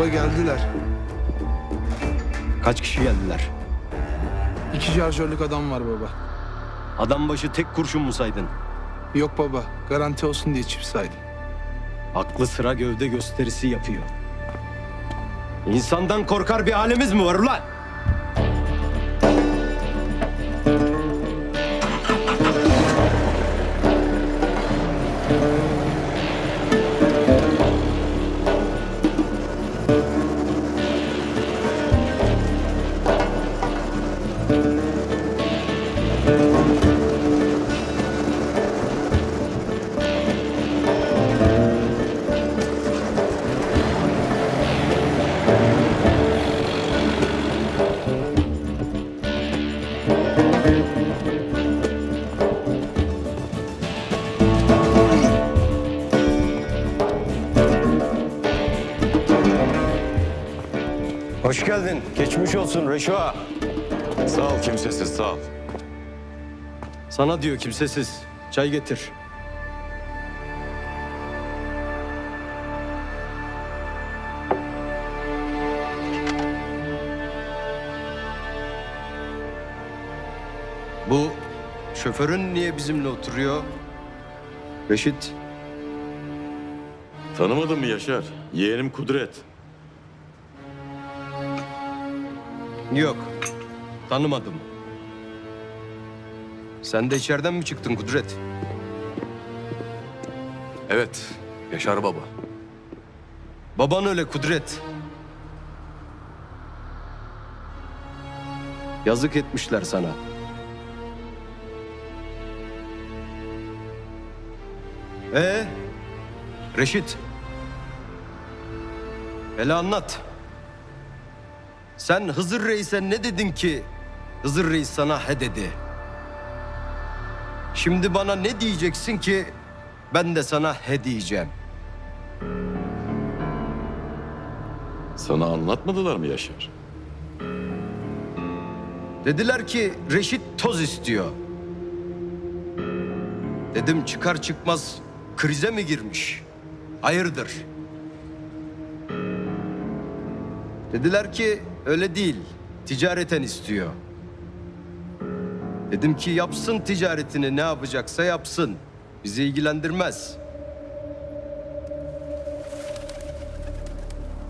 Baba geldiler. Kaç kişi geldiler? İki şarjörlük adam var baba. Adam başı tek kurşun mu saydın? Yok baba. Garanti olsun diye çift saydım. Aklı sıra gövde gösterisi yapıyor. İnsandan korkar bir halimiz mi var ulan? Hoş geldin. Geçmiş olsun Reşo ağa. Sağ ol kimsesiz sağ ol. Sana diyor kimsesiz. Çay getir. Bu şoförün niye bizimle oturuyor? Reşit. Tanımadın mı Yaşar? Yeğenim Kudret. Yok. Tanımadım. Sen de içeriden mi çıktın Kudret? Evet, Yaşar Baba. Baban öyle Kudret. Yazık etmişler sana. Ee, Reşit. Hele anlat. Sen Hızır Reis'e ne dedin ki Hızır Reis sana he dedi? Şimdi bana ne diyeceksin ki ben de sana he diyeceğim. Sana anlatmadılar mı Yaşar? Dediler ki Reşit toz istiyor. Dedim çıkar çıkmaz krize mi girmiş? Hayırdır? Dediler ki öyle değil. Ticareten istiyor. Dedim ki yapsın ticaretini ne yapacaksa yapsın. Bizi ilgilendirmez.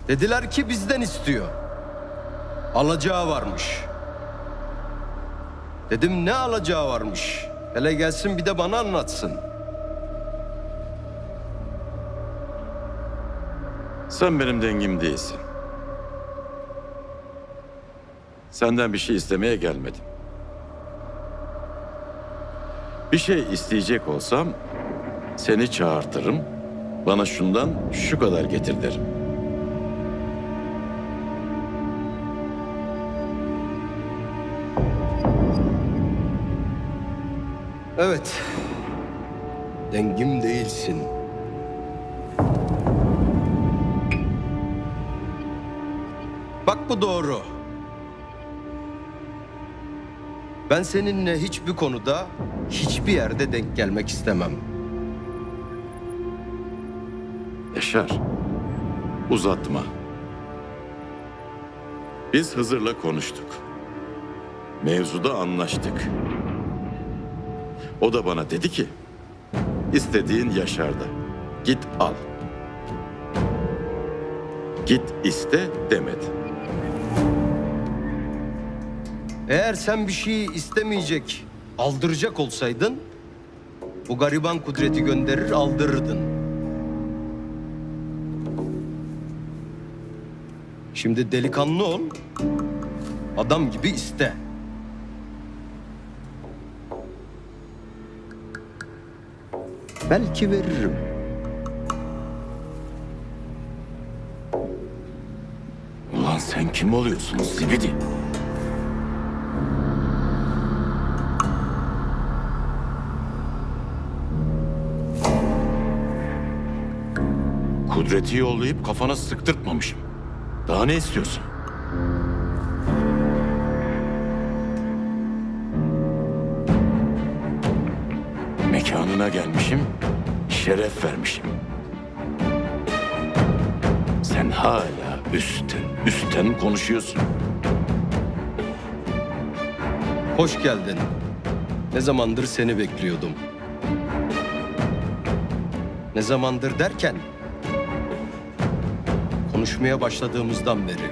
Dediler ki bizden istiyor. Alacağı varmış. Dedim ne alacağı varmış. Hele gelsin bir de bana anlatsın. Sen benim dengim değilsin. Senden bir şey istemeye gelmedim. Bir şey isteyecek olsam seni çağırtırım. Bana şundan şu kadar getir derim. Evet. Dengim değilsin. Bak bu doğru. Ben seninle hiçbir konuda, hiçbir yerde denk gelmek istemem. Yaşar, uzatma. Biz Hızır'la konuştuk. Mevzuda anlaştık. O da bana dedi ki, istediğin Yaşar'da. Git al. Git iste demedi. Eğer sen bir şeyi istemeyecek, aldıracak olsaydın, bu gariban kudreti gönderir aldırırdın. Şimdi delikanlı ol, adam gibi iste. Belki veririm. Ulan sen kim oluyorsun zibidi? Kudreti yollayıp kafana sıktırtmamışım. Daha ne istiyorsun? Mekanına gelmişim, şeref vermişim. Sen hala Üstten, üstten konuşuyorsun. Hoş geldin. Ne zamandır seni bekliyordum. Ne zamandır derken konuşmaya başladığımızdan beri.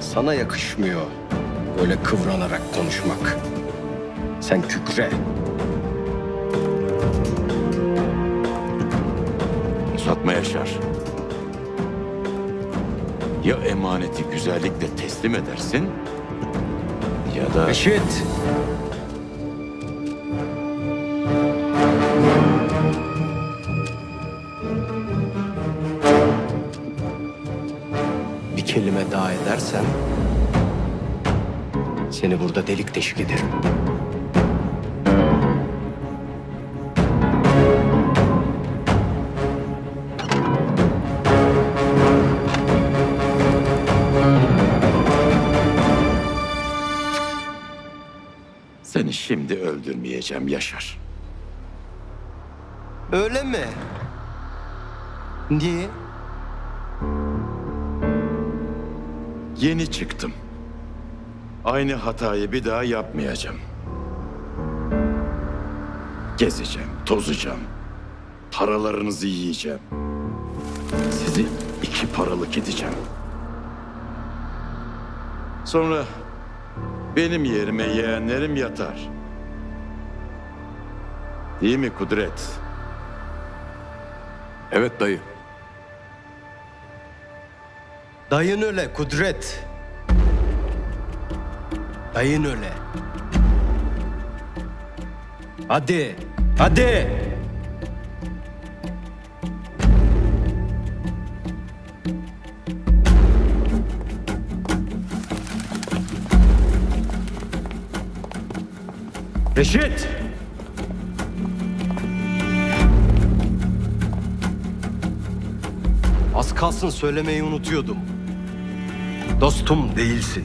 Sana yakışmıyor böyle kıvranarak konuşmak. Sen kükre. Uzatma Yaşar. Ya emaneti güzellikle teslim edersin ya da... Reşit. Bir kelime daha edersen seni burada delik deşik ederim. Seni şimdi öldürmeyeceğim Yaşar. Öyle mi? Niye? Yeni çıktım. Aynı hatayı bir daha yapmayacağım. Gezeceğim, tozacağım. Paralarınızı yiyeceğim. Sizi iki paralık edeceğim. Sonra benim yerime yeğenlerim yatar. Değil mi Kudret? Evet dayı. Dayın öyle Kudret. Dayın öyle. Hadi, hadi. Reşit! Az kalsın söylemeyi unutuyordum. Dostum değilsin.